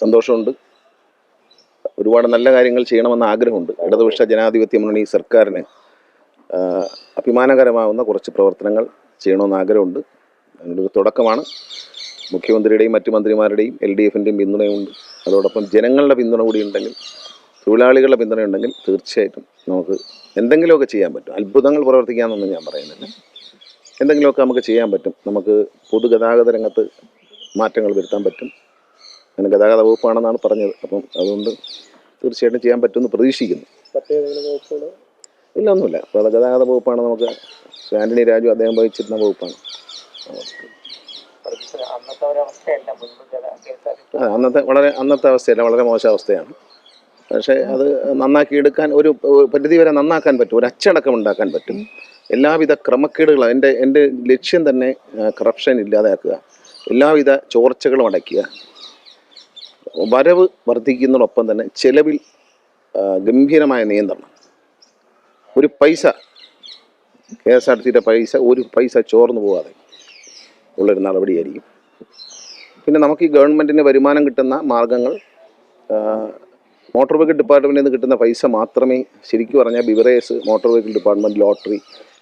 സന്തോഷമുണ്ട്. ഒരുപാട് നല്ല കാര്യങ്ങൾ ചെയ്യണമെന്ന ആഗ്രഹമുണ്ട്. ഇടതുപക്ഷ ജനാധിപത്യ മുന്നണി സർക്കാരിന് അഭിമാനകരമാവുന്ന കുറച്ച് പ്രവർത്തനങ്ങൾ ചെയ്യണമെന്ന് ആഗ്രഹമുണ്ട്. അതിനൊരു തുടക്കമാണ്. മുഖ്യമന്ത്രിയുടെയും മറ്റു മന്ത്രിമാരുടെയും എൽ ഡി എഫിന്റെയും പിന്തുണയുണ്ട്. അതോടൊപ്പം ജനങ്ങളുടെ പിന്തുണ കൂടി ഉണ്ടെങ്കിൽ തൊഴിലാളികളുടെ പിന്തുണ ഉണ്ടെങ്കിൽ തീർച്ചയായിട്ടും നമുക്ക് എന്തെങ്കിലുമൊക്കെ ചെയ്യാൻ പറ്റും. അത്ഭുതങ്ങൾ പ്രവർത്തിക്കാമെന്നൊന്നും ഞാൻ പറയുന്നില്ല. എന്തെങ്കിലുമൊക്കെ നമുക്ക് ചെയ്യാൻ പറ്റും. നമുക്ക് പൊതുഗതാഗത രംഗത്ത് മാറ്റങ്ങൾ വരുത്താൻ പറ്റും. അങ്ങനെ ഗതാഗത വകുപ്പാണെന്നാണ് പറഞ്ഞത്. അപ്പം അതുകൊണ്ട് തീർച്ചയായിട്ടും ചെയ്യാൻ പറ്റുമെന്ന് പ്രതീക്ഷിക്കുന്നു. ഇല്ല ഒന്നുമില്ല. അപ്പോൾ ഗതാഗത വകുപ്പാണ് നമുക്ക് ആന്റണി രാജു അദ്ദേഹം വഹിച്ചിരുന്ന വകുപ്പാണ്. അന്നത്തെ വളരെ അന്നത്തെ അവസ്ഥയല്ല. വളരെ മോശം അവസ്ഥയാണ് പക്ഷേ അത് നന്നാക്കി എടുക്കാൻ ഒരു ഒരു പരിധി വരെ നന്നാക്കാൻ പറ്റും. ഒരു അച്ചടക്കം ഉണ്ടാക്കാൻ പറ്റും. എല്ലാവിധ ക്രമക്കേടുകളും എന്റെ എന്റെ ലക്ഷ്യം തന്നെ കറപ്ഷൻ ഇല്ലാതാക്കുക. എല്ലാവിധ ചോർച്ചകളും അടയ്ക്കുക. വരവ് വർദ്ധിക്കുന്നതോടൊപ്പം തന്നെ ചെലവിൽ ഗംഭീരമായ നിയന്ത്രണം. ഒരു പൈസ കെ എസ് ആർ ടിയുടെ പൈസ ഒരു പൈസ ചോർന്നു പോകാതെ ഉള്ളൊരു നടപടിയായിരിക്കും. പിന്നെ നമുക്ക് ഈ ഗവൺമെന്റിന് വരുമാനം കിട്ടുന്ന മാർഗങ്ങൾ മോട്ടോർ വെഹിക്കിൾ ഡിപ്പാർട്ട്മെന്റിൽ നിന്ന് കിട്ടുന്ന പൈസ മാത്രമേ ശരിക്കും പറഞ്ഞാൽ beverages motor vehicle department lottery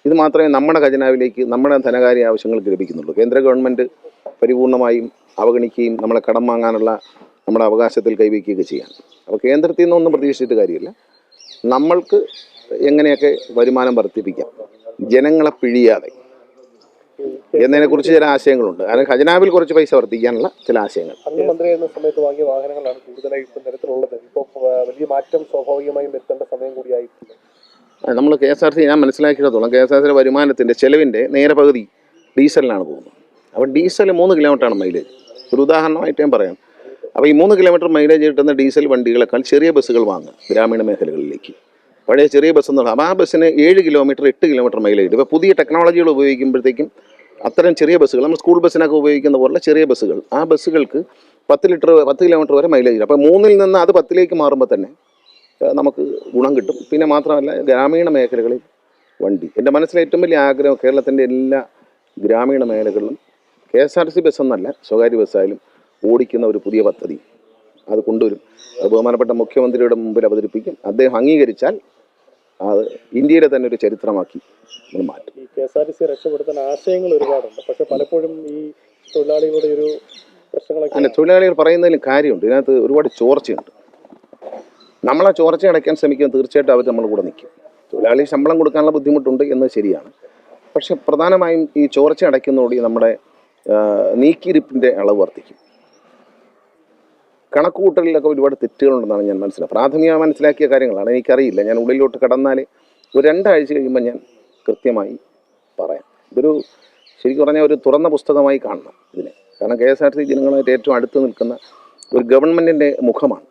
ഇത് മാത്രമേ നമ്മുടെ ഖജനാവിലേക്ക് നമ്മുടെ ധനകാര്യ ആവശ്യങ്ങൾക്ക് ലഭിക്കുന്നുള്ളൂ. കേന്ദ്ര ഗവൺമെന്റ് പരിപൂർണമായും അവഗണിക്കുകയും നമ്മളെ കടം വാങ്ങാനുള്ള നമ്മുടെ അവകാശത്തിൽ കൈവയ്ക്കുകയൊക്കെ ചെയ്യാൻ അപ്പോൾ കേന്ദ്രത്തിൽ നിന്നൊന്നും പ്രതീക്ഷിച്ചിട്ട് കാര്യമില്ല. നമ്മൾക്ക് എങ്ങനെയൊക്കെ വരുമാനം വർദ്ധിപ്പിക്കാം? ജനങ്ങളെ പിഴിയാതെ. എന്നതിനെക്കുറിച്ച് ചില ആശയങ്ങളുണ്ട്. അതായത് ഖജനാവിൽ കുറച്ച് പൈസ വർദ്ധിക്കാനുള്ള ചില ആശയങ്ങൾ. അന്ന് മന്ത്രിയായിരുന്ന സമയത്ത് വാങ്ങിയ വാഹനങ്ങളാണ് കൂടുതലായി ഇപ്പം നിരത്തിലുള്ളത്. ഇപ്പോൾ വലിയ മാറ്റം സ്വാഭാവികമായും വരുത്തേണ്ട സമയം കൂടിയായിട്ടുണ്ട് നമ്മൾ കെ എസ് ആർ സി ഞാൻ മനസ്സിലാക്കിയിടത്തോളം കെ എസ് ആർ സിയുടെ വരുമാനത്തിന്റെ ചെലവിന്റെ നേരെ പകുതി ഡീസലിനാണ് പോകുന്നത്. അപ്പോൾ ഡീസൽ മൂന്ന് കിലോമീറ്ററാണ് മൈലേജ്. ഒരു ഉദാഹരണമായിട്ട് ഞാൻ പറയാം. അപ്പോൾ ഈ മൂന്ന് കിലോമീറ്റർ മൈലേജ് കിട്ടുന്ന ഡീസൽ വണ്ടികളെക്കാൾ ചെറിയ ബസ്സുകൾ വാങ്ങുക ഗ്രാമീണ മേഖലകളിലേക്ക്. പഴയ ചെറിയ ബസ് പറഞ്ഞാൽ ആ ബസ്സിന് ഏഴ് കിലോമീറ്റർ എട്ട് കിലോമീറ്റർ മൈലേജ് കിട്ടും ഇപ്പോൾ പുതിയ ടെക്നോളജികൾ ഉപയോഗിക്കുമ്പോഴത്തേക്കും അത്തരം ചെറിയ ബസ്സുകൾ നമ്മൾ സ്കൂൾ ബസ്സിനൊക്കെ ഉപയോഗിക്കുന്ന പോലുള്ള ചെറിയ ബസ്സുകൾ ആ ബസ്സുകൾക്ക് പത്ത് ലിറ്റർ പത്ത് കിലോമീറ്റർ വരെ മൈലേജ് അപ്പോൾ മൂന്നിൽ നിന്ന് അത് പത്തിലേക്ക് മാറുമ്പോൾ തന്നെ നമുക്ക് ഗുണം കിട്ടും. പിന്നെ മാത്രമല്ല ഗ്രാമീണ മേഖലകളിൽ വണ്ടി. എന്റെ മനസ്സിലെ ഏറ്റവും വലിയ ആഗ്രഹം കേരളത്തിന്റെ എല്ലാ ഗ്രാമീണ മേഖലകളിലും K S R C bus എന്നല്ല സ്വകാര്യ ബസ്സായാലും ഓടിക്കുന്ന ഒരു പുതിയ പദ്ധതി. അത് കൊണ്ടുവരും. അത് ബഹുമാനപ്പെട്ട മുഖ്യമന്ത്രിയുടെ മുമ്പിൽ അവതരിപ്പിക്കും. അദ്ദേഹം അംഗീകരിച്ചാൽ അത് ഇന്ത്യയിലെ തന്നെ ഒരു ചരിത്രമാക്കി നമ്മൾ മാറ്റും. ഈ K S R T C രക്ഷപ്പെടുത്താൻ ആശയങ്ങൾ ഒരുപാടുണ്ട്. പക്ഷെ പലപ്പോഴും ഈ തൊഴിലാളികളുടെ ഒരു പ്രശ്നങ്ങളൊക്കെ അല്ല തൊഴിലാളികൾ പറയുന്നതിൽ കാര്യമുണ്ട്. ഇതിനകത്ത് ഒരുപാട് ചോർച്ചയുണ്ട്. നമ്മളെ ചോർച്ച അടയ്ക്കാൻ ശ്രമിക്കുമ്പോൾ തീർച്ചയായിട്ടും അവർ നമ്മുടെ കൂടെ നിൽക്കും. തൊഴിലാളി ശമ്പളം കൊടുക്കാനുള്ള ബുദ്ധിമുട്ടുണ്ട് എന്നത് ശരിയാണ്. പക്ഷെ പ്രധാനമായും ഈ ചോർച്ച അടയ്ക്കുന്നതോടെ നമ്മുടെ ആ, നീക്കിയിരിപ്പിന്റെ അളവ് വർദ്ധിക്കും. കണക്കുകൂട്ടലിലൊക്കെ ഒരുപാട് തെറ്റുകളുണ്ടെന്നാണ് ഞാൻ മനസ്സിലാക്കുക പ്രാഥമികമായി മനസ്സിലാക്കിയ കാര്യങ്ങളാണ്. എനിക്കറിയില്ല. ഞാൻ ഉള്ളിലോട്ട് കടന്നാൽ ഒരു രണ്ടാഴ്ച കഴിയുമ്പോൾ ഞാൻ കൃത്യമായി പറയാം. ഇതൊരു ശരിക്കും പറഞ്ഞാൽ ഒരു തുറന്ന പുസ്തകമായി കാണണം ഇതിനെ. കാരണം കെ എസ് ആർ ടി ജനങ്ങളുമായിട്ട് ഏറ്റവും അടുത്ത് നിൽക്കുന്ന ഒരു ഗവൺമെന്റിന്റെ മുഖമാണ്.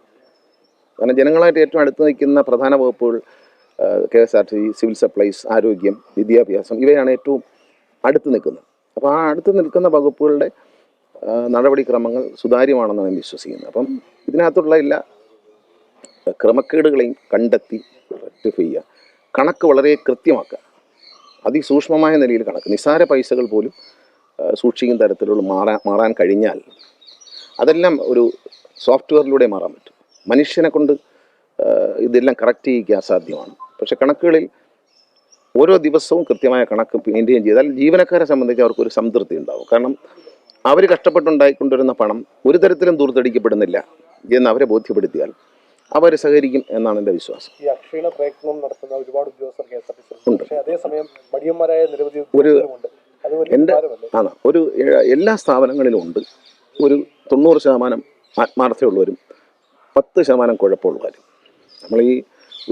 കാരണം ജനങ്ങളായിട്ട് ഏറ്റവും അടുത്ത് നിൽക്കുന്ന പ്രധാന വകുപ്പുകൾ K S R T civil supplies ആരോഗ്യം വിദ്യാഭ്യാസം ഇവയാണ് ഏറ്റവും അടുത്ത് നിൽക്കുന്നത്. അപ്പോൾ ആ അടുത്ത് നിൽക്കുന്ന വകുപ്പുകളുടെ നടപടിക്രമങ്ങൾ സുതാര്യമാണെന്നാണ് ഞാൻ വിശ്വസിക്കുന്നത്. അപ്പം ഇതിനകത്തുള്ള എല്ലാ ക്രമക്കേടുകളെയും കണ്ടെത്തി റെക്ടിഫൈ ചെയ്യുക. കണക്ക് വളരെ കൃത്യമാക്കുക. അതിസൂക്ഷ്മമായ നിലയിൽ കണക്ക്. നിസ്സാര പൈസകൾ പോലും സൂക്ഷിക്കുന്ന തരത്തിലുള്ള മാറാൻ മാറാൻ കഴിഞ്ഞാൽ അതെല്ലാം ഒരു സോഫ്റ്റ്വെയറിലൂടെ മാറാൻ പറ്റും. മനുഷ്യനെ കൊണ്ട് ഇതെല്ലാം കറക്റ്റ് ചെയ്യിക്കുക അസാധ്യമാണ് പക്ഷെ കണക്കുകളിൽ ഓരോ ദിവസവും കൃത്യമായ കണക്ക് മെയിന്റെയിൻ ചെയ്താൽ ജീവനക്കാരെ സംബന്ധിച്ച് അവർക്കൊരു സംതൃപ്തി ഉണ്ടാവും. കാരണം അവർ കഷ്ടപ്പെട്ടുണ്ടായിക്കൊണ്ടിരുന്ന പണം ഒരു തരത്തിലും ദൂർത്തടിക്കപ്പെടുന്നില്ല എന്ന് അവരെ ബോധ്യപ്പെടുത്തിയാൽ അവർ സഹകരിക്കും എന്നാണ് എന്റെ വിശ്വാസം. ഈ അക്ഷീണ പ്രയത്നം നടത്തുന്ന ഒരുപാട് ഉദ്യോഗസ്ഥർ K S R T C അതേസമയം മടിയന്മാരായ നിരവധി ഒരു എന്റെ ആണ്. ഒരു എല്ലാ സ്ഥാപനങ്ങളിലും ഉണ്ട്. ഒരു തൊണ്ണൂറ് ശതമാനം ആത്മാർത്ഥയുള്ളവരും പത്ത് ശതമാനം കുഴപ്പമുള്ളവരും നമ്മൾ ഈ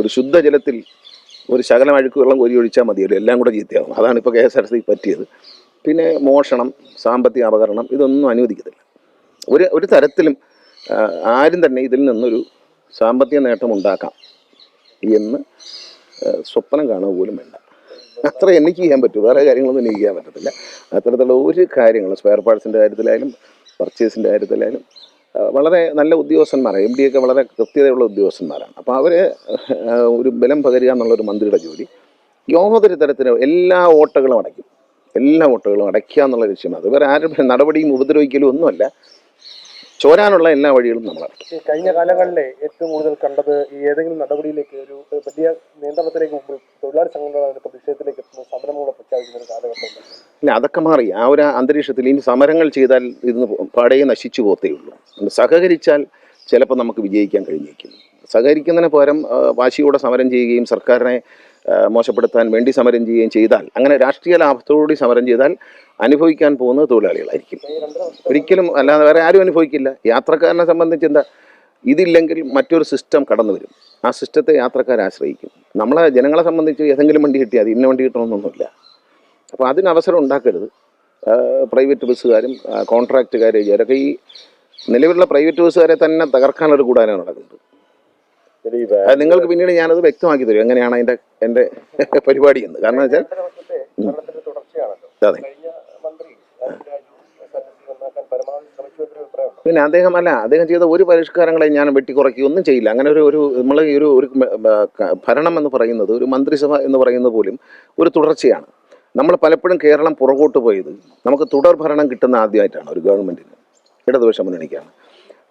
ഒരു ശുദ്ധജലത്തിൽ ഒരു ശകലം അഴുക്ക് വെള്ളം കോരി ഒഴിച്ചാൽ മതിയല്ലോ. എല്ലാം കൂടെ ചീത്തയാകും അതാണ് ഇപ്പോൾ കെ എസ് ആർ സി പറ്റിയത്. പിന്നെ മോഷണം സാമ്പത്തിക അപകരണം ഇതൊന്നും അനുവദിക്കത്തില്ല. ഒരു ഒരു തരത്തിലും ആരും തന്നെ ഇതിൽ നിന്നൊരു സാമ്പത്തിക നേട്ടം ഉണ്ടാക്കാം എന്ന് സ്വപ്നം കാണുക പോലും വേണ്ട. അത്ര എനിക്ക് ചെയ്യാൻ പറ്റും. വേറെ കാര്യങ്ങളൊന്നും എനിക്ക് ചെയ്യാൻ പറ്റത്തില്ല. അത്തരത്തിലുള്ള ഒരു കാര്യങ്ങളും സ്പെയർ പാർട്സിന്റെ കാര്യത്തിലായാലും പർച്ചേസിന്റെ കാര്യത്തിലായാലും വളരെ നല്ല ഉദ്യോഗസ്ഥന്മാരാണ്. എം ഡി ഒക്കെ വളരെ കൃത്യതയുള്ള ഉദ്യോഗസ്ഥന്മാരാണ്. അപ്പോൾ അവരെ ഒരു ബലം പകരുക എന്നുള്ളൊരു മന്ത്രിയുടെ ജോലി യാതൊരു തരത്തിലും എല്ലാ ഓട്ടകളും അടയ്ക്കും. എല്ലാ വോട്ടുകളും അടയ്ക്കുക എന്നുള്ള ലക്ഷ്യമാണ്. അത് വേറെ ആരും നടപടിയും ഉപദ്രവിക്കലും ഒന്നുമല്ല. ചോരാനുള്ള എല്ലാ വഴികളും നമ്മൾ അടയ്ക്കും. കഴിഞ്ഞ കാലങ്ങളിലെ ഏറ്റവും കൂടുതൽ കണ്ടത് ഈ ഏതെങ്കിലും നടപടിയിലേക്ക് ഒരു വലിയ നിയന്ത്രണത്തിലേക്ക് തൊഴിലാളി സംഘടനകളുടെ പ്രതിഷേധത്തിലേക്ക് എത്തുന്ന സമരങ്ങളെ പ്രഖ്യാപിക്കുന്ന ഒരു കാലഘട്ടം ഇല്ല അതൊക്കെ മാറി. ആ ഒരു അന്തരീക്ഷത്തിൽ ഇനി സമരങ്ങൾ ചെയ്താൽ ഇന്ന് പാടേ നശിച്ചു പോത്തേ ഉള്ളൂ. സഹകരിച്ചാൽ ചിലപ്പോൾ നമുക്ക് വിജയിക്കാൻ കഴിഞ്ഞേക്കും. സഹകരിക്കുന്നതിന് പകരം വാശിയോടെ സമരം ചെയ്യുകയും സർക്കാരിനെ മോശപ്പെടുത്താൻ വേണ്ടി സമരം ചെയ്യുകയും ചെയ്താൽ അങ്ങനെ രാഷ്ട്രീയ ലാഭത്തോടുകൂടി സമരം ചെയ്താൽ അനുഭവിക്കാൻ പോകുന്നത് തൊഴിലാളികളായിരിക്കും. ഒരിക്കലും അല്ലാതെ വേറെ ആരും അനുഭവിക്കില്ല. യാത്രക്കാരനെ സംബന്ധിച്ച് എന്താ ഇതില്ലെങ്കിൽ മറ്റൊരു സിസ്റ്റം കടന്നു വരും. ആ സിസ്റ്റത്തെ യാത്രക്കാർ ആശ്രയിക്കും. നമ്മളെ ജനങ്ങളെ സംബന്ധിച്ച് ഏതെങ്കിലും വണ്ടി കിട്ടിയാൽ അത് ഇന്ന വണ്ടി കിട്ടണമെന്നൊന്നുമില്ല. അപ്പോൾ അതിന് അവസരം ഉണ്ടാക്കരുത്. പ്രൈവറ്റ് ബസ്സുകാരും കോൺട്രാക്റ്റ് അവരൊക്കെ ഈ നിലവിലുള്ള പ്രൈവറ്റ് ബസ്സുകാരെ തന്നെ തകർക്കാനൊരു കൂടാനാണ് നടക്കുന്നത് നിങ്ങൾക്ക് പിന്നീട് ഞാനത് വ്യക്തമാക്കി തരും. എങ്ങനെയാണ് അതിന്റെ എന്റെ പരിപാടി എന്ന്. കാരണം വെച്ചാൽ അതെ. കഴിഞ്ഞ മന്ത്രി അല്ല അദ്ദേഹം ചെയ്ത ഒരു പരിഷ്കാരങ്ങളെ ഞാൻ വെട്ടിക്കുറയ്ക്കുക ഒന്നും ചെയ്യില്ല. അങ്ങനെ ഒരു ഒരു നമ്മൾ ഈ ഒരു ഒരു ഭരണം എന്ന് പറയുന്നത് ഒരു മന്ത്രിസഭ എന്ന് പറയുന്നത് പോലും ഒരു തുടർച്ചയാണ്. നമ്മൾ പലപ്പോഴും കേരളം പുറകോട്ട് പോയത് നമുക്ക് തുടർ ഭരണം കിട്ടുന്ന ആദ്യമായിട്ടാണ് ഒരു ഗവൺമെന്റിന് ഇടതുപക്ഷ മുന്നണിക്കാണ്.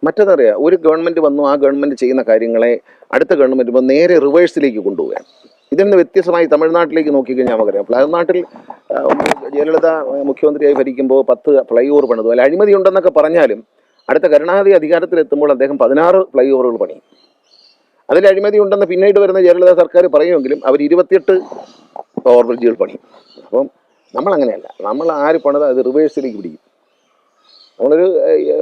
മറ്റേതറിയാം ഒരു ഗവൺമെന്റ് വന്നു ആ ഗവൺമെന്റ് ചെയ്യുന്ന കാര്യങ്ങളെ അടുത്ത ഗവൺമെന്റ് വന്ന് നേരെ റിവേഴ്സിലേക്ക് കൊണ്ടുപോവുകയാണ്. ഇതിൽ നിന്ന് വ്യത്യസ്തമായി തമിഴ്നാട്ടിലേക്ക് നോക്കിക്കഴിഞ്ഞാൽ നമുക്കറിയാം. തമിഴ്നാട്ടിൽ നാട്ടിൽ ജയലളിത മുഖ്യമന്ത്രിയായി ഭരിക്കുമ്പോൾ പത്ത് ഫ്ലൈ ഓവർ പണിതു. അല്ല അഴിമതി ഉണ്ടെന്നൊക്കെ പറഞ്ഞാലും അടുത്ത കരുണാനിധി അധികാരത്തിലെത്തുമ്പോൾ അദ്ദേഹം പതിനാറ് ഫ്ലൈ ഓവറുകൾ പണി. അതിൽ അഴിമതി ഉണ്ടെന്ന് പിന്നീട് വരുന്ന ജയലളിത സർക്കാർ പറയുമെങ്കിലും അവർ ഇരുപത്തിയെട്ട് ഓവർ ബ്രിഡ്ജുകൾ പണിയും അപ്പം നമ്മളങ്ങനെയല്ല. നമ്മൾ ആര് പണിത് അത് റിവേഴ്സിലേക്ക് പിടിക്കും. നമ്മളൊരു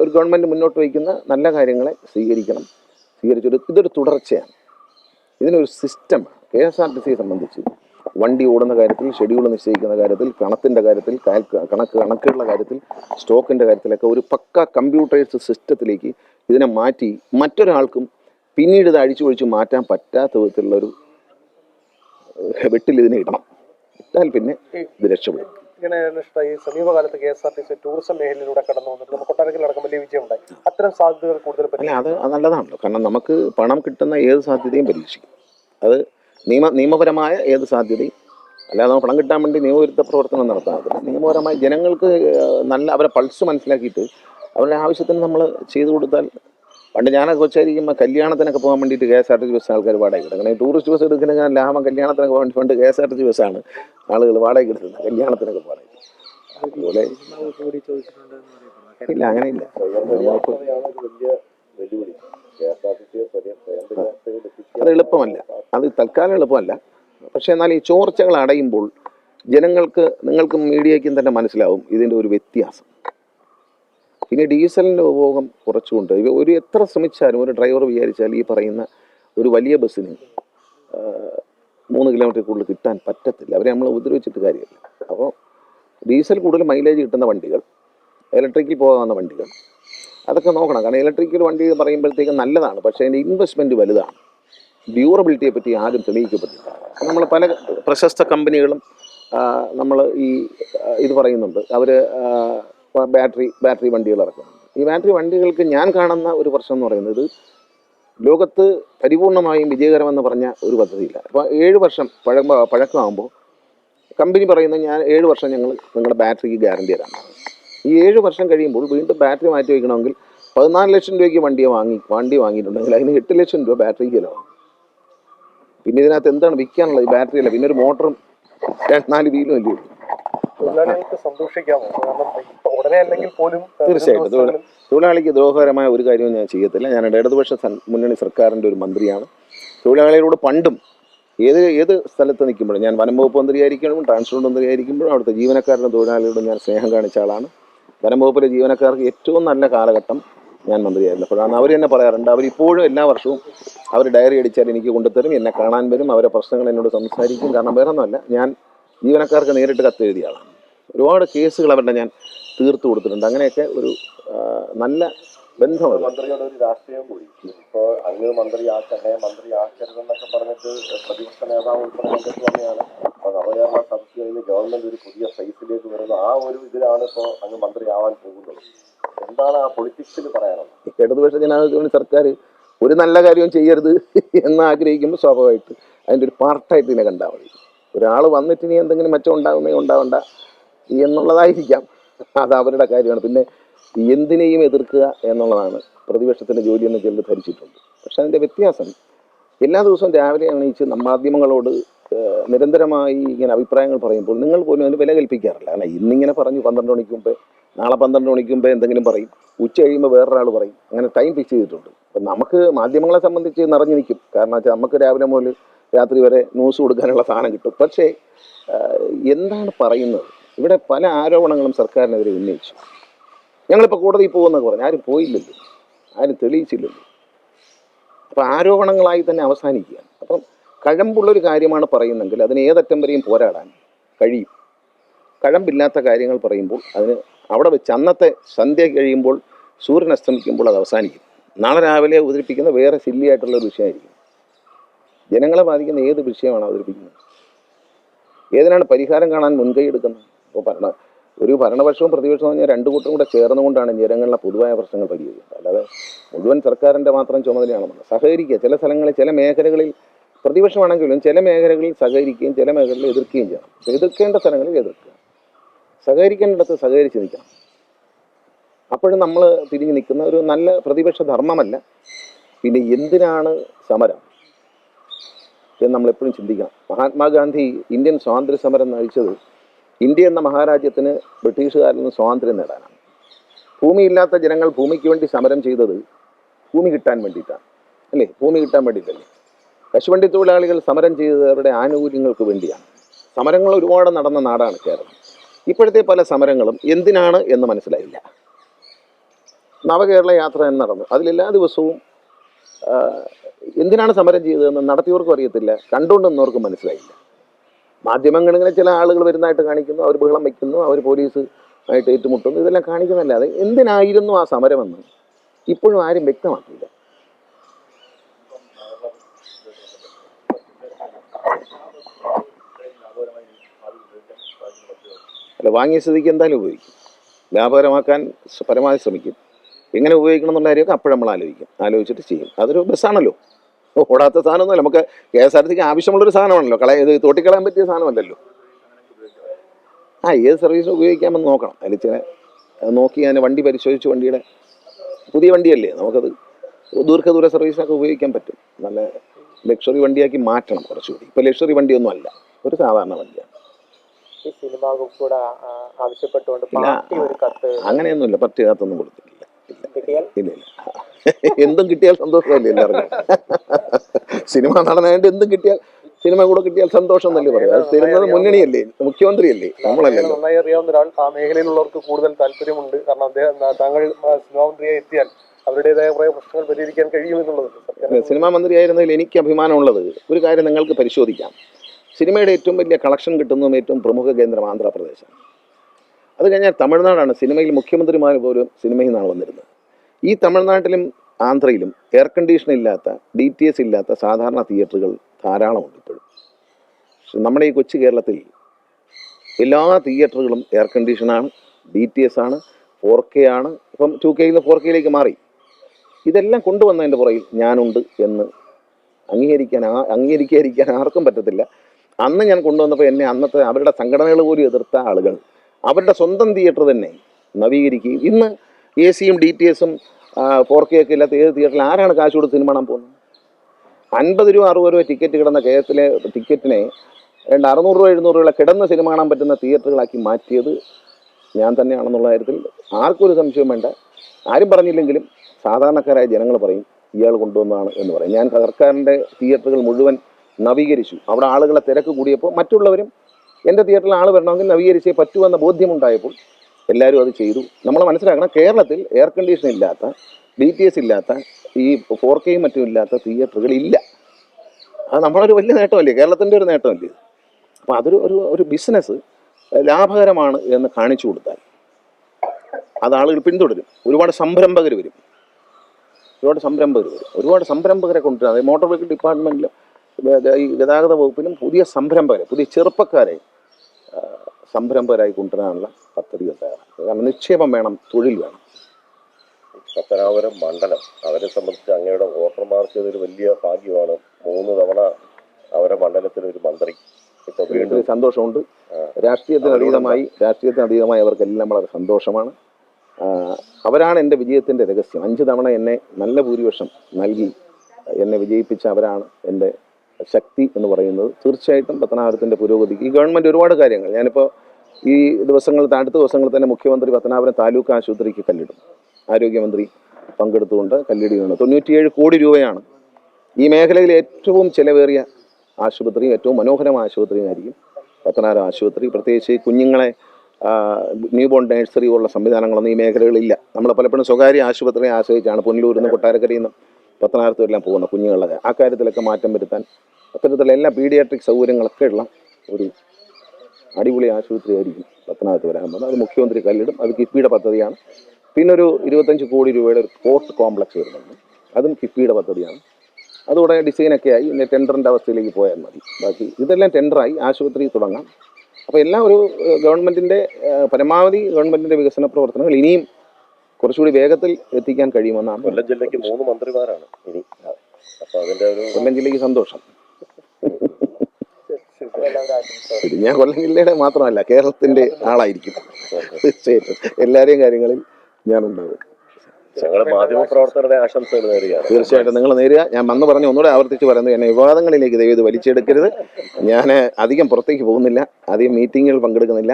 ഒരു ഗവൺമെന്റ് മുന്നോട്ട് വയ്ക്കുന്ന നല്ല കാര്യങ്ങളെ സ്വീകരിക്കണം. സ്വീകരിച്ചൊരു ഇതൊരു തുടർച്ചയാണ്. ഇതിനൊരു system K S R T സിയെ സംബന്ധിച്ച് വണ്ടി ഓടുന്ന കാര്യത്തിൽ ഷെഡ്യൂൾ നിശ്ചയിക്കുന്ന കാര്യത്തിൽ കണത്തിന്റെ കാര്യത്തിൽ കണക്ക് കണക്കുകളുടെ കാര്യത്തിൽ സ്റ്റോക്കിന്റെ കാര്യത്തിലൊക്കെ ഒരു പക്ക കമ്പ്യൂട്ടറൈസ്ഡ് സിസ്റ്റത്തിലേക്ക് ഇതിനെ മാറ്റി മറ്റൊരാൾക്കും പിന്നീട് ഇത് അഴിച്ചു ഒഴിച്ച് മാറ്റാൻ പറ്റാത്ത വിധത്തിലുള്ളൊരു വെട്ടിൽ ഇതിനെ ഇടണം. ഇട്ടാൽ പിന്നെ ഇത് രക്ഷപ്പെടും. ഇങ്ങനെ ഇഷ്ടമായി സമീപകാലത്ത് K S R T C tourism മേഖലയിലൂടെ കടന്നു വന്നിട്ട് നമുക്ക് അടക്കം വലിയ വിജയം ഉണ്ടായി അത്തരം സാധ്യതകൾ കൂടുതൽ അത് നല്ലതാണല്ലോ. കാരണം നമുക്ക് പണം കിട്ടുന്ന ഏത് സാധ്യതയും പരീക്ഷിക്കും. അത് നിയമ നിയമപരമായ ഏത് സാധ്യതയും അല്ലാതെ നമുക്ക് പണം കിട്ടാൻ വേണ്ടി നിയമവിരുദ്ധ പ്രവർത്തനം നടത്താൻ നിയമപരമായി ജനങ്ങൾക്ക് നല്ല അവരെ പൾസ് മനസ്സിലാക്കിയിട്ട് അവരുടെ ആവശ്യത്തിന് നമ്മൾ ചെയ്തു കൊടുത്താൽ പണ്ട് ഞാനൊക്കെ കൊച്ചായിരിക്കുമ്പോൾ കല്യാണത്തിനൊക്കെ പോകാൻ വേണ്ടിയിട്ട് K S R T C bus ആൾക്കാർ വാടകയ്ക്ക് എടുക്കണം ടൂറിസ്റ്റ് ബസ് എടുക്കുന്ന ഞാൻ ലാഭം കല്യാണത്തിനൊക്കെ വേണ്ടി K S R T C ബസ്സാണ് ആളുകൾ വാടകയ്ക്ക് എടുക്കുന്നത്. കല്യാണത്തിനൊക്കെ പോകാൻ അതുപോലെ ഇല്ല അങ്ങനെ ഇല്ല അത് എളുപ്പമല്ല. അത് തൽക്കാലം എളുപ്പമല്ല. പക്ഷേ എന്നാൽ ഈ ചോർച്ചകൾ അടയുമ്പോൾ ജനങ്ങൾക്ക് നിങ്ങൾക്കും മീഡിയയ്ക്കും തന്നെ മനസ്സിലാവും ഇതിന്റെ ഒരു വ്യത്യാസം. പിന്നെ ഡീസലിന്റെ ഉപഭോഗം കുറച്ചുകൊണ്ട്. ഒരു എത്ര ശ്രമിച്ചാലും ഒരു ഡ്രൈവർ വിചാരിച്ചാൽ ഈ പറയുന്ന ഒരു വലിയ ബസ്സിന് മൂന്ന് കിലോമീറ്റർ കൂടുതൽ കിട്ടാൻ പറ്റത്തില്ല. അവരെ നമ്മൾ ഉപദ്രവിച്ചിട്ട് കാര്യമില്ല. അപ്പോൾ ഡീസൽ കൂടുതൽ മൈലേജ് കിട്ടുന്ന വണ്ടികൾ ഇലക്ട്രിക്കിൽ പോകാവുന്ന വണ്ടികൾ അതൊക്കെ നോക്കണം. കാരണം ഇലക്ട്രിക്കൽ വണ്ടി പറയുമ്പോഴത്തേക്കും നല്ലതാണ്. പക്ഷേ അതിന്റെ ഇൻവെസ്റ്റ്മെന്റ് വലുതാണ്. ഡ്യൂറബിലിറ്റിയെ പറ്റി ആരും തെളിയിക്കപ്പെട്ടില്ല നമ്മൾ പല പ്രശസ്ത കമ്പനികളും നമ്മൾ ഈ ഇത് പറയുന്നുണ്ട്. അവർ ബാറ്ററി ബാറ്ററി വണ്ടികൾ ഇറക്കുന്നുണ്ട്. ഈ ബാറ്ററി വണ്ടികൾക്ക് ഞാൻ കാണുന്ന ഒരു പ്രശ്നം എന്ന് പറയുന്നത് ലോകത്ത് പരിപൂർണമായും വിജയകരമെന്ന് പറഞ്ഞ ഒരു പദ്ധതിയില്ല. അപ്പോൾ ഏഴ് വർഷം പഴക്ക പഴക്കമാകുമ്പോൾ കമ്പനി പറയുന്നത് ഞാൻ ഏഴ് വർഷം ഞങ്ങൾ നിങ്ങളുടെ ബാറ്ററിക്ക് ഗ്യാരണ്ടി തരാം. ഈ ഏഴ് വർഷം കഴിയുമ്പോൾ വീണ്ടും ബാറ്ററി മാറ്റി വയ്ക്കണമെങ്കിൽ പതിനാല് ലക്ഷം രൂപയ്ക്ക് വണ്ടിയെ വാങ്ങി വണ്ടി വാങ്ങിയിട്ടുണ്ടെങ്കിൽ അതിന് എട്ട് ലക്ഷം രൂപ ബാറ്ററിക്ക് ചിലവാകും. പിന്നെ ഇതിനകത്ത് എന്താണ് വിൽക്കാനുള്ളത്? ഈ ബാറ്ററി അല്ല പിന്നെ ഒരു മോട്ടറും നാല് വീലും അല്ലേ തീർച്ചയായിട്ടും. തൊഴിലാളിക്ക് ദ്രോഹകരമായ ഒരു കാര്യവും ഞാൻ ചെയ്യത്തില്ല. ഞാൻ ഇടതുപക്ഷ മുന്നണി സർക്കാരിന്റെ ഒരു മന്ത്രിയാണ്. തൊഴിലാളികളോട് പണ്ടും ഏത് ഏത് സ്ഥലത്ത് നിൽക്കുമ്പോഴും ഞാൻ വനംവകുപ്പ് മന്ത്രിയായിരിക്കുമ്പോഴും ട്രാൻസ്പോർട്ട് മന്ത്രിയായിരിക്കുമ്പോഴും അവിടുത്തെ ജീവനക്കാരുടെ തൊഴിലാളികളോടും ഞാൻ സ്നേഹം കാണിച്ച ആളാണ് വനംവകുപ്പിലെ ജീവനക്കാർക്ക് ഏറ്റവും നല്ല കാലഘട്ടം ഞാൻ മന്ത്രിയായിരുന്നു. അപ്പോഴാണ് അവർ തന്നെ പറയാറുണ്ട്. അവരിപ്പോഴും എല്ലാ വർഷവും അവർ ഡയറി അടിച്ചാൽ എനിക്ക് കൊണ്ടുതരും എന്നെ കാണാൻ വരും അവരെ പ്രശ്നങ്ങൾ എന്നോട് സംസാരിക്കും. കാരണം വേറെ ഒന്നുമല്ല ഞാൻ ജീവനക്കാർക്ക് നേരിട്ട് കത്തെഴുതിയ ആളാണ് ഒരുപാട് കേസുകൾ അവരുടെ ഞാൻ തീർത്തു കൊടുത്തിട്ടുണ്ട്. അങ്ങനെയൊക്കെ ഒരു നല്ല മന്ത്രിയുടെ ഒരു രാഷ്ട്രീയം കൂടി. ഇപ്പോ അങ്ങ് മന്ത്രിയാക്കണേ മന്ത്രിയാക്കരുതെന്നൊക്കെ പറഞ്ഞിട്ട് പ്രതിപക്ഷ നേതാവ് ഉൾപ്പെടെ രംഗത്ത് തന്നെയാണ് അപ്പൊ നവകേരള സദസ് കഴിഞ്ഞ് ഗവൺമെന്റ് ഒരു പുതിയ ഫേസിലേക്ക് വരുന്ന. ആ ഒരു ഇതിലാണ് ഇപ്പോ അങ്ങ് മന്ത്രിയാവാൻ പോകുന്നത്. എന്താണ് ആ പൊളിറ്റിക്സിൽ പറയാനുള്ളത്? ഇടതുപക്ഷ ജനാധിപത്യ സർക്കാർ ഒരു നല്ല കാര്യവും ചെയ്യരുത് എന്ന് ആഗ്രഹിക്കുമ്പോൾ സ്വാഭാവികമായിട്ട് അതിന്റെ ഒരു പാർട്ടായിട്ട് ഇതിനെ കണ്ടാൽ മതി. ഒരാൾ വന്നിട്ട് ഇനി എന്തെങ്കിലും മെച്ചം ഉണ്ടാകുന്നേ ഉണ്ടാവണ്ട എന്നുള്ളതായിരിക്കാം. അത് അവരുടെ കാര്യമാണ്. പിന്നെ എന്തിനേയും എതിർക്കുക എന്നുള്ളതാണ്. പ്രതിപക്ഷത്തിന്റെ ജോലി എന്ന് ചിലർ ധരിച്ചിട്ടുണ്ട്. പക്ഷെ അതിന്റെ വ്യത്യാസം എല്ലാ ദിവസവും രാവിലെ എണീച്ച് മാധ്യമങ്ങളോട് നിരന്തരമായി ഇങ്ങനെ അഭിപ്രായങ്ങൾ പറയുമ്പോൾ നിങ്ങൾ പോലും അതിന് വില കൽപ്പിക്കാറില്ല. കാരണം ഇന്നിങ്ങനെ പറഞ്ഞു പന്ത്രണ്ട് മണിക്ക് മുമ്പേ നാളെ പന്ത്രണ്ട് മണിക്ക് മുമ്പേ എന്തെങ്കിലും പറയും. ഉച്ച കഴിയുമ്പോൾ വേറൊരാൾ പറയും. അങ്ങനെ ടൈം ഫിക്സ് ചെയ്തിട്ടുണ്ട്. അപ്പം നമുക്ക് മാധ്യമങ്ങളെ സംബന്ധിച്ച് നിറഞ്ഞു നിൽക്കും. കാരണം വെച്ചാൽ നമുക്ക് രാവിലെ മുതൽ രാത്രി വരെ ന്യൂസ് കൊടുക്കാനുള്ള സാധനം കിട്ടും. പക്ഷേ എന്താണ് പറയുന്നത്? ഇവിടെ പല ആരോപണങ്ങളും സർക്കാരിനെതിരെ ഉന്നയിച്ചു. ഞങ്ങളിപ്പോൾ കോടതിയിൽ പോകുമെന്നൊക്കെ പറഞ്ഞു. ആരും പോയില്ലല്ലോ. ആരും തെളിയിച്ചില്ലല്ലോ. അപ്പം ആരോപണങ്ങളായി തന്നെ അവസാനിക്കുകയാണ്. അപ്പം കഴമ്പുള്ളൊരു കാര്യമാണ് പറയുന്നെങ്കിൽ അതിന് ഏതറ്റം വരെയും പോരാടാൻ കഴിയും. കഴമ്പില്ലാത്ത കാര്യങ്ങൾ പറയുമ്പോൾ അതിന് അവിടെ വെച്ച് അന്നത്തെ സന്ധ്യ കഴിയുമ്പോൾ സൂര്യൻ അസ്തമിക്കുമ്പോൾ അത് അവസാനിക്കും. നാളെ രാവിലെ അവതരിപ്പിക്കുന്ന വേറെ സില്ലിയായിട്ടുള്ള ഒരു വിഷയമായിരിക്കും. ജനങ്ങളെ ബാധിക്കുന്ന ഏത് വിഷയമാണ് അവതരിപ്പിക്കുന്നത്? ഏതിനാണ് പരിഹാരം കാണാൻ മുൻകൈ എടുക്കുന്നത്? ഇപ്പോൾ ഭരണ ഒരു ഭരണപക്ഷവും പ്രതിപക്ഷവും പറഞ്ഞാൽ രണ്ടു കൂട്ടരും കൂടെ ചേർന്നുകൊണ്ടാണ് ജനങ്ങളിലെ പൊതുവായ പ്രശ്നങ്ങൾ പരിഹരിക്കുന്നത്. അല്ലാതെ മുഴുവൻ സർക്കാരിന്റെ മാത്രം ചുമതലയാണെന്നുള്ളത് സഹകരിക്കുക. ചില സ്ഥലങ്ങളിൽ ചില മേഖലകളിൽ പ്രതിപക്ഷമാണെങ്കിലും ചില മേഖലകളിൽ സഹകരിക്കുകയും ചില മേഖലകളിൽ എതിർക്കുകയും ചെയ്യണം. എതിർക്കേണ്ട സ്ഥലങ്ങളിൽ എതിർക്കുക. സഹകരിക്കേണ്ടിടത്ത് സഹകരിച്ച് നിൽക്കണം. അപ്പോഴും നമ്മൾ തിരിഞ്ഞു നിൽക്കുന്ന ഒരു നല്ല പ്രതിപക്ഷ ധർമ്മമല്ല. പിന്നെ എന്തിനാണ് സമരം? എന്ന് നമ്മൾ എപ്പോഴും ചിന്തിക്കണം. മഹാത്മാഗാന്ധി ഇന്ത്യൻ സ്വാതന്ത്ര്യ സമരം നയിച്ചത് ഇന്ത്യ എന്ന മഹാരാജ്യത്തിന് ബ്രിട്ടീഷുകാരിൽ നിന്ന് സ്വാതന്ത്ര്യം നേടാനാണ്. ഭൂമിയില്ലാത്ത ജനങ്ങൾ ഭൂമിക്ക് വേണ്ടി സമരം ചെയ്തത് ഭൂമി കിട്ടാൻ വേണ്ടിയിട്ടാണ്. അല്ലേ? ഭൂമി കിട്ടാൻ വേണ്ടിയിട്ടല്ലേ? കശുവണ്ടി തൊഴിലാളികൾ സമരം ചെയ്തത് അവരുടെ ആനുകൂല്യങ്ങൾക്ക് വേണ്ടിയാണ്. സമരങ്ങൾ ഒരുപാട് നടന്ന നാടാണ് കേരളം. ഇപ്പോഴത്തെ പല സമരങ്ങളും എന്തിനാണ് എന്ന് മനസ്സിലായില്ല. നവകേരള യാത്ര എന്ന് നടന്നു. അതിലെല്ലാ ദിവസവും എന്തിനാണ് സമരം ചെയ്തതെന്ന് നടത്തിയവർക്കും അറിയത്തില്ല. കണ്ടുകൊണ്ടെന്നവർക്കും മനസ്സിലായില്ല. മാധ്യമങ്ങളിങ്ങനെ ചില ആളുകൾ വരുന്നതായിട്ട് കാണിക്കുന്നു അവർ ബഹളം വയ്ക്കുന്നു അവർ പോലീസ് ആയിട്ട് ഏറ്റുമുട്ടുന്നു ഇതെല്ലാം കാണിക്കുന്നല്ലാതെ എന്തിനായിരുന്നു ആ സമരമെന്ന് ഇപ്പോഴും ആരും വ്യക്തമാക്കിയില്ല. അല്ല വാങ്ങിയ സ്ഥിതിക്ക് എന്തായാലും ഉപയോഗിക്കും. വ്യാപാരമാക്കാൻ പരമാവധി ശ്രമിക്കും. എങ്ങനെ ഉപയോഗിക്കണം എന്നുള്ള കാര്യമൊക്കെ അപ്പോഴും നമ്മൾ ആലോചിക്കും. ആലോചിച്ചിട്ട് ചെയ്യും. അതൊരു ബസ്സാണല്ലോ. ഓടാത്ത സാധനമൊന്നുമല്ല. നമുക്ക് കെ എസ് ആർ ടിക്ക് ആവശ്യമുള്ളൊരു സാധനമാണല്ലോ. കളയ ഇത് തോട്ടിക്കളയാൻ പറ്റിയ സാധനമല്ലല്ലോ. ആ ഏത് സർവീസ് ഉപയോഗിക്കാമെന്ന് നോക്കണം. അതിൽ ചില നോക്കി ഞാൻ വണ്ടി പരിശോധിച്ച് വണ്ടിയുടെ പുതിയ വണ്ടിയല്ലേ. നമുക്കത് ദീർഘദൂര സർവീസിനൊക്കെ ഉപയോഗിക്കാൻ പറ്റും. നല്ല ലക്ഷറി വണ്ടിയാക്കി മാറ്റണം കുറച്ചുകൂടി. ഇപ്പോൾ ലക്ഷറി വണ്ടിയൊന്നും അല്ല. ഒരു സാധാരണ വണ്ടിയാണ്. ഈ സിനിമ കൂടെ ആവശ്യപ്പെട്ടുകൊണ്ട്. പാർട്ടി അങ്ങനെയൊന്നുമില്ല. പത്ത് കത്തൊന്നും കൊടുത്തിട്ടില്ല ഇല്ല എന്തും കിട്ടിയാൽ സന്തോഷമല്ലേ എല്ലാവർക്കും? സിനിമ നടനായിട്ട് എന്തും കിട്ടിയാൽ സിനിമ കൂടെ കിട്ടിയാൽ സന്തോഷം എന്നല്ലേ പറയാം അത് തരുന്നത് മുന്നണിയല്ലേ മുഖ്യമന്ത്രിയല്ലേ നമ്മളല്ലേ നന്നായി അറിയാവുന്ന ഒരാൾ. ആ മേഖലയിലുള്ളവർക്ക് കൂടുതൽ താല്പര്യമുണ്ട്. കാരണം അദ്ദേഹം താങ്കൾ ആ, സിനിമാ മന്ത്രിയായി എത്തിയാൽ അവരുടേതായ കുറെ പ്രശ്നങ്ങൾ പരിഹരിക്കാൻ കഴിയും എന്നുള്ളത് സിനിമാ മന്ത്രിയായിരുന്നതിൽ എനിക്ക് അഭിമാനമുള്ളത് ഒരു കാര്യം നിങ്ങൾക്ക് പരിശോധിക്കാം. സിനിമയുടെ ഏറ്റവും വലിയ കളക്ഷൻ കിട്ടുന്നതും ഏറ്റവും പ്രമുഖ കേന്ദ്രം ആന്ധ്രാപ്രദേശാണ്. അത് കഴിഞ്ഞാൽ തമിഴ്നാടാണ് സിനിമയിൽ മുഖ്യമന്ത്രിമാർ പോലും സിനിമയിൽ നിന്നാണ് വന്നിരുന്നത്. ഈ തമിഴ്നാട്ടിലും ആന്ധ്രയിലും എയർ കണ്ടീഷൻ ഇല്ലാത്ത ഡി ടി എസ് ഇല്ലാത്ത സാധാരണ തിയേറ്ററുകൾ ധാരാളമുണ്ട് ഇപ്പോഴും. നമ്മുടെ ഈ കൊച്ചു കേരളത്തിൽ എല്ലാ തിയേറ്ററുകളും എയർ കണ്ടീഷനാണ് ഡി ടി എസ് ആണ് ഫോർ കെ ആണ്. ഇപ്പം ടു കെയിൽ നിന്ന് ഫോർ കെയിലേക്ക് മാറി. ഇതെല്ലാം കൊണ്ടുവന്നതിന്റെ പുറകിൽ ഞാനുണ്ട് എന്ന് അംഗീകരിക്കാൻ അംഗീകരിക്കാതിരിക്കാൻ ആർക്കും പറ്റത്തില്ല. അന്ന് ഞാൻ കൊണ്ടുവന്നപ്പോൾ എന്നെ അന്നത്തെ അവരുടെ സംഘടനകൾ പോലും എതിർത്ത ആളുകൾ അവരുടെ സ്വന്തം തിയേറ്റർ തന്നെ നവീകരിക്കുകയും ഇന്ന് എ സിയും ഡി ടി എസും ഫോർ കെ ഒക്കെ ഇല്ലാത്ത ഏത് തിയേറ്ററിൽ ആരാണ് കാശ് കൊടുത്ത് സിനിമ കാണാൻ പോകുന്നത്? അൻപത് രൂപ അറുപത് രൂപ ടിക്കറ്റ് കിടന്ന കേരളത്തിലെ ടിക്കറ്റിനെ രണ്ട് അറുന്നൂറ് രൂപ എഴുന്നൂറ് രൂപ കിടന്ന് സിനിമ കാണാൻ പറ്റുന്ന തിയേറ്ററുകളാക്കി മാറ്റിയത് ഞാൻ തന്നെയാണെന്നുള്ള കാര്യത്തിൽ ആർക്കും ഒരു സംശയം വേണ്ട. ആരും പറഞ്ഞില്ലെങ്കിലും സാധാരണക്കാരായ ജനങ്ങൾ പറയും ഇയാൾ കൊണ്ടുവന്നതാണ് എന്ന് പറയും. ഞാൻ സർക്കാരിന്റെ തിയേറ്ററുകൾ മുഴുവൻ നവീകരിച്ചു. അവിടെ ആളുകളെ തിരക്ക് കൂടിയപ്പോൾ മറ്റുള്ളവരും എന്റെ തിയേറ്ററിൽ ആൾ വരണമെങ്കിൽ നവീകരിച്ചേ പറ്റുമെന്ന ബോധ്യമുണ്ടായപ്പോൾ എല്ലാവരും അത് ചെയ്തു. നമ്മൾ മനസ്സിലാക്കണം കേരളത്തിൽ എയർ കണ്ടീഷൻ ഇല്ലാത്ത ഡി ടി എസ് ഇല്ലാത്ത ഈ ഫോർ കെയും മറ്റും ഇല്ലാത്ത തിയേറ്ററുകൾ ഇല്ല അത് നമ്മളൊരു വലിയ നേട്ടമല്ലേ? കേരളത്തിന്റെ ഒരു നേട്ടമല്ലേ? അപ്പോൾ അതൊരു ഒരു ഒരു ബിസിനസ് ലാഭകരമാണ് എന്ന് കാണിച്ചു കൊടുത്താൽ അത് ആളുകൾ പിന്തുടരും. ഒരുപാട് സംരംഭകർ വരും. ഒരുപാട് സംരംഭകർ വരും. ഒരുപാട് സംരംഭകരെ കൊണ്ടുവരും. അതായത് മോട്ടോർ വെഹിക്കിൾ ഡിപ്പാർട്ട്മെന്റിലും ഈ ഗതാഗത വകുപ്പിലും പുതിയ സംരംഭകരെ പുതിയ ചെറുപ്പക്കാരെ ആ, സംരംഭകരായി കൊണ്ടുവരാനുള്ള പദ്ധതികൾ തയ്യാറാണ് കാരണം നിക്ഷേപം വേണം തൊഴിൽ വേണം. പത്തനാപുരം മണ്ഡലം അവരെ സംബന്ധിച്ച് അങ്ങയുടെ വോട്ടർമാർക്ക് ഇതൊരു വലിയ ഭാഗ്യമാണ്. മൂന്ന് തവണ അവരെ മണ്ഡലത്തിൽ ഒരു മന്ത്രി ഇപ്പൊ വീണ്ടും സന്തോഷമുണ്ട്. രാഷ്ട്രീയത്തിന് അതീതമായി രാഷ്ട്രീയത്തിന് അതീതമായി അവർക്കെല്ലാം വളരെ സന്തോഷമാണ്. അവരാണ് എന്റെ വിജയത്തിന്റെ രഹസ്യം. അഞ്ച് തവണ എന്നെ നല്ല ഭൂരിപക്ഷം നൽകി എന്നെ വിജയിപ്പിച്ച അവരാണ് എന്റെ ശക്തി എന്ന് പറയുന്നത് തീർച്ചയായിട്ടും പത്തനാപുരത്തിന്റെ പുരോഗതിക്ക് ഈ ഗവൺമെന്റ് ഒരുപാട് കാര്യങ്ങൾ. ഞാനിപ്പോൾ ഈ ദിവസങ്ങൾ അടുത്ത ദിവസങ്ങളിൽ തന്നെ മുഖ്യമന്ത്രി പത്തനാപുരം താലൂക്ക് ആശുപത്രിക്ക് കല്ലിടും. ആരോഗ്യമന്ത്രി പങ്കെടുത്തുകൊണ്ട് കല്ലിടുകയാണ് തൊണ്ണൂറ്റിയേഴ് കോടി രൂപയാണ് ഈ മേഖലയിൽ ഏറ്റവും ചിലവേറിയ ആശുപത്രിയും ഏറ്റവും മനോഹരമായ ആശുപത്രിയുമായിരിക്കും പത്തനാപുരം ആശുപത്രി. പ്രത്യേകിച്ച് കുഞ്ഞുങ്ങളെ ന്യൂ ബോൺ നഴ്സറി പോലുള്ള സംവിധാനങ്ങളൊന്നും ഈ മേഖലകളിലില്ല. നമ്മൾ പലപ്പോഴും സ്വകാര്യ ആശുപത്രിയെ ആശ്രയിച്ചാണ്. പുനലൂരിൽ നിന്ന് കൊട്ടാരക്കരയിൽ നിന്ന് പത്തനാപുരത്തും എല്ലാം പോകുന്ന കുഞ്ഞുങ്ങളുടെ ആ കാര്യത്തിലൊക്കെ മാറ്റം വരുത്താൻ അത്തരത്തിലുള്ള എല്ലാ പീഡിയാട്രിക് സൗകര്യങ്ങളൊക്കെ ഉള്ള ഒരു അടിപൊളി ആശുപത്രിയായിരിക്കും പത്തനാപുരത്ത് വരാൻ പോകുന്നത്. അത് മുഖ്യമന്ത്രി കല്ലിടും. അത് കിഫ്ബിയുടെ പദ്ധതിയാണ്. പിന്നെ ഒരു ഇരുപത്തഞ്ച് കോടി രൂപയുടെ ഒരു പോർട്ട് കോംപ്ലക്സ് വരുന്നുണ്ട്. അതും കിഫ്ബിയുടെ പദ്ധതിയാണ്. അതോടെ ഡിസൈനൊക്കെ ആയി പിന്നെ ടെൻഡറിന്റെ അവസ്ഥയിലേക്ക് പോയാൽ മതി. ബാക്കി ഇതെല്ലാം ടെൻഡറായി ആശുപത്രി തുടങ്ങാം. അപ്പോൾ എല്ലാം ഒരു ഗവൺമെന്റിന്റെ പരമാവധി ഗവൺമെന്റിന്റെ വികസന പ്രവർത്തനങ്ങൾ ഇനിയും കുറച്ചുകൂടി വേഗത്തിൽ എത്തിക്കാൻ കഴിയുമെന്നാണ് കൊല്ലം ജില്ലയ്ക്ക് മൂന്ന് മന്ത്രിമാരാണ് ഇനി. അപ്പൊ അതിന്റെ ഒരു കൊല്ലം ജില്ലയ്ക്ക് സന്തോഷം. ഇത് ഞാൻ കൊല്ലം ജില്ലയുടെ മാത്രമല്ല കേരളത്തിന്റെ ആളായിരിക്കും. തീർച്ചയായിട്ടും. എല്ലാവരെയും കാര്യങ്ങളിൽ ഞാനുണ്ടാവും. ഞങ്ങളുടെ മാധ്യമ പ്രവർത്തകരുടെ ആശംസകൾ നേരുകയാണ്. തീർച്ചയായിട്ടും നിങ്ങൾ നേരുക. ഞാൻ വന്ന് പറഞ്ഞു ഒന്നുകൂടെ ആവർത്തിച്ച് പറയുന്നത് എന്നെ വിവാദങ്ങളിലേക്ക് ദയവ് ഇത് വലിച്ചെടുക്കരുത്. ഞാൻ അധികം പുറത്തേക്ക് പോകുന്നില്ല. അധികം മീറ്റിങ്ങുകൾ പങ്കെടുക്കുന്നില്ല.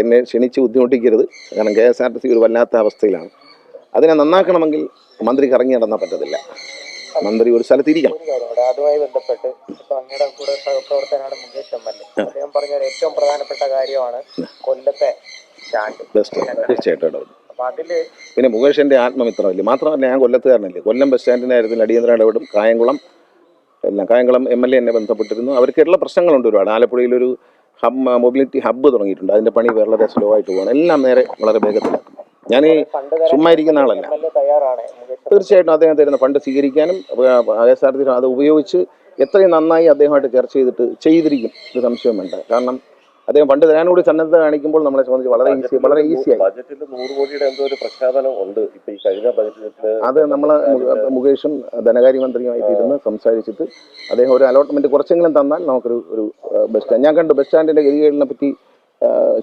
എന്നെ ക്ഷണിച്ച് ബുദ്ധിമുട്ടിക്കരുത്. കാരണം K S R T C ഒരു വല്ലാത്ത അവസ്ഥയിലാണ്. അതിനെ നന്നാക്കണമെങ്കിൽ മന്ത്രി കറങ്ങി നടന്നാൽ പറ്റത്തില്ല. മന്ത്രി ഒരു സ്ഥലത്തിരിക്കണം. അതുമായി ബന്ധപ്പെട്ട് ഇപ്പൊ അങ്ങയുടെ കൂടെ സഹപ്രവർത്തകനാണ് മുകേഷ് എം എൽ എ അദ്ദേഹം പറഞ്ഞ ഒരു ഏറ്റവും പ്രധാനപ്പെട്ട കാര്യമാണ് കൊല്ലത്തെ തീർച്ചയായിട്ടും ഇടപെടും. പിന്നെ മുകേഷിന്റെ ആത്മമിത്രമല്ലേ? മാത്രമല്ല ഞാൻ കൊല്ലത്തുകാരനല്ലേ? കൊല്ലം ബസ് സ്റ്റാൻഡിന്റെ കാര്യത്തിൽ അടിയന്തര ഇടപെടും. കായംകുളം എല്ലാം കായംകുളം എം എൽ എ എന്നെ ബന്ധപ്പെട്ടിരുന്നു. അവർക്കുള്ള പ്രശ്നങ്ങളുണ്ട് ഒരുപാട്. ആലപ്പുഴയിലൊരു ഹബ് മൊബിലിറ്റി ഹബ്ബ് തുടങ്ങിയിട്ടുണ്ട്. അതിന്റെ പണി വളരെ സ്ലോ ആയിട്ട് പോകണം എല്ലാം നേരെ വളരെ വേഗത്തിലാക്കും ഞാൻ ചുമ്മാ ഇരിക്കുന്ന ആളല്ല. തീർച്ചയായിട്ടും അദ്ദേഹം തരുന്ന ഫണ്ട് സ്വീകരിക്കാനും ആർ ടി അത് ഉപയോഗിച്ച് എത്രയും നന്നായി അദ്ദേഹമായിട്ട് ചർച്ച ചെയ്തിട്ട് ചെയ്തിരിക്കും. ഒരു സംശയം വേണ്ട കാരണം അദ്ദേഹം പണ്ട് തരാനോട് സന്നദ്ധത കാണിക്കുമ്പോൾ നമ്മളെ സംബന്ധിച്ച് വളരെ ഈസി വളരെ ഈസിയായി. ബജറ്റിൽ നൂറ് കോടിയുടെ എന്തോ ഒരു പ്രഖ്യാപനം ഉണ്ട്. ഇപ്പൊ ഈ കഴിഞ്ഞ ബജറ്റിൽ അത് നമ്മൾ മുകേഷും ധനകാര്യമന്ത്രിയുമായിട്ട് ഇരുന്ന് സംസാരിച്ചിട്ട് അദ്ദേഹം ഒരു അലോട്ട്മെന്റ് കുറച്ചെങ്കിലും തന്നാൽ നമുക്കൊരു ഒരു ബസ് സ്റ്റാൻഡ് ഞാൻ കണ്ടു ബസ് സ്റ്റാൻഡിന്റെ ഗതികേടിനെ പറ്റി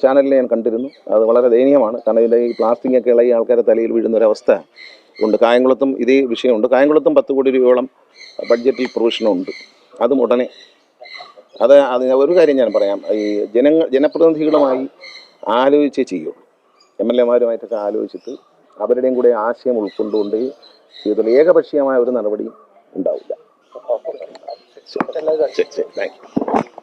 ചാനലിൽ ഞാൻ കണ്ടിരുന്നു. അത് വളരെ ദയനീയമാണ്. കാരണം ഇതിന്റെ ഈ പ്ലാസ്റ്റിക് ഒക്കെ ഇളകി ആൾക്കാരെ തലയിൽ വീഴുന്ന ഒരു അവസ്ഥ ഉണ്ട്. കായംകുളത്തും ഇതേ വിഷയമുണ്ട്. കായംകുളത്തും പത്ത് കോടി രൂപയോളം ബഡ്ജറ്റിൽ പ്രൊവിഷനുണ്ട് അതും ഉടനെ അത് അത് ഒരു കാര്യം ഞാൻ പറയാം. ഈ ജനങ്ങൾ ജനപ്രതിനിധികളുമായി ആലോചിച്ചേ ചെയ്യും. എം എൽ എമാരുമായിട്ടൊക്കെ ആലോചിച്ചിട്ട് അവരുടെയും കൂടെ ആശയം ഉൾക്കൊണ്ടുകൊണ്ട് ഇതിൽ ഏകപക്ഷീയമായ ഒരു നടപടിയും ഉണ്ടാവില്ല. ശരി. ശരി താങ്ക് യു